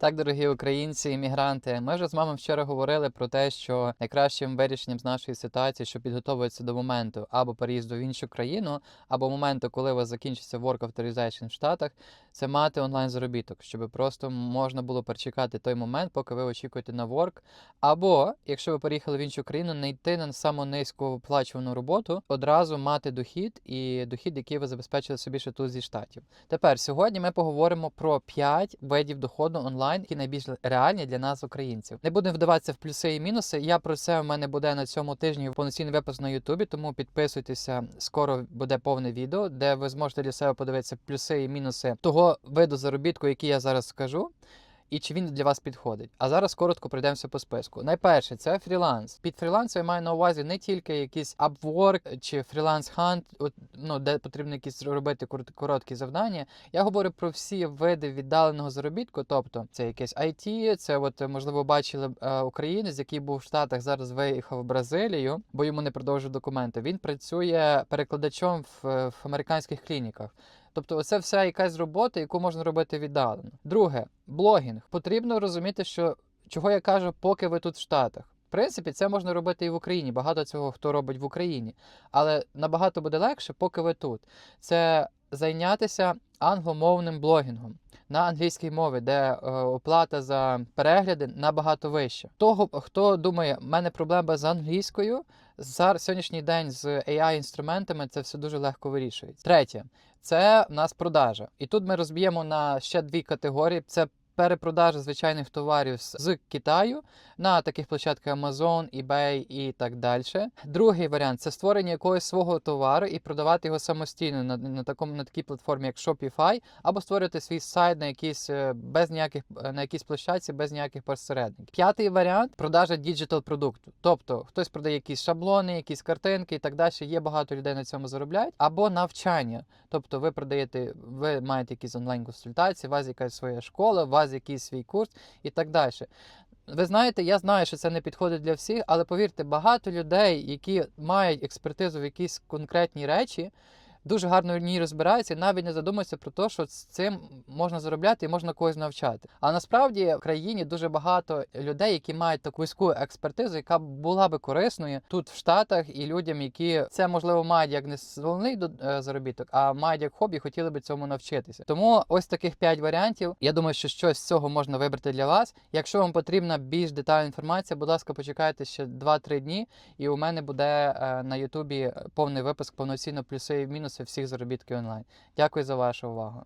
Так, дорогі українці, іммігранти, ми вже з вами вчора говорили про те, що найкращим вирішенням з нашої ситуації, що підготовується до моменту або переїзду в іншу країну, або моменту, коли у вас закінчиться work authorization в Штатах, це мати онлайн заробіток, щоб просто можна було перечекати той момент, поки ви очікуєте на work. Або, якщо ви переїхали в іншу країну, не йти на саму низьку оплачувану роботу, одразу мати дохід і дохід, який ви забезпечили собі ще тут зі штатів. Тепер сьогодні ми поговоримо про 5 видів доходу онлайн, які найбільш реальні для нас, українців. Не будемо вдаватися в плюси і мінуси. Я про це в мене буде на цьому тижні повноцінний випуск на Ютубі, тому підписуйтеся. Скоро буде повне відео, де ви зможете для себе подивитися плюси і мінуси того виду заробітку, який я зараз скажу. І чи він для вас підходить? А зараз коротко пройдемося по списку. Найперше, це фріланс. Під фрілансом я маю на увазі не тільки якийсь Upwork чи фріланс Hunt, ну, де потрібно якісь робити короткі завдання. Я говорю про всі види віддаленого заробітку, тобто це якесь IT, це от можливо бачили е, українець, який був в Штатах, зараз виїхав в Бразилію, бо йому не продовжують документи. Він працює перекладачом в, в американських клініках. Тобто, оце вся якась робота, яку можна робити віддалено. Друге, блогінг. Потрібно розуміти, що чого я кажу, поки ви тут в Штатах. В принципі, це можна робити і в Україні. Багато цього хто робить в Україні. Але набагато буде легше, поки ви тут. Це зайнятися англомовним блогінгом на англійській мові, де е, оплата за перегляди набагато вища. Того, хто думає, в мене проблема з англійською, зараз сьогоднішній день з AI-інструментами це все дуже легко вирішується. Третє, це в нас продажа. І тут ми розб'ємо на ще дві категорії: це перепродажа звичайних товарів з Китаю на таких площадках Amazon, eBay і так далі. Другий варіант це створення якогось свого товару і продавати його самостійно на, на такому на такій платформі, як Shopify, або створити свій сайт на якійсь е, без ніяких е, на якійсь площадці, без ніяких посередників. П'ятий варіант продажа діджитал продукту. Тобто хтось продає якісь шаблони, якісь картинки і так далі. Є багато людей на цьому заробляють, або навчання. Тобто ви продаєте, ви маєте якісь онлайн-консультації, у вас якась своя школа, у вас якийсь свій курс і так далі. Ви знаєте, я знаю, що це не підходить для всіх, але повірте, багато людей, які мають експертизу в якісь конкретні речі, дуже гарно в ній розбираються і навіть не задумуються про те, що з цим можна заробляти і можна когось навчати. А насправді в країні дуже багато людей, які мають таку вузьку експертизу, яка була би корисною тут в Штатах, і людям, які це можливо мають як не головний е, заробіток, а мають як хобі, хотіли би цьому навчитися. Тому ось таких 5 варіантів. Я думаю, що щось з цього можна вибрати для вас. Якщо вам потрібна більш детальна інформація, будь ласка, почекайте ще 2-3 дні, і у мене буде е, на Ютубі повний випуск повноцінно плюси і мінуси всіх заробітків онлайн. Дякую за вашу увагу.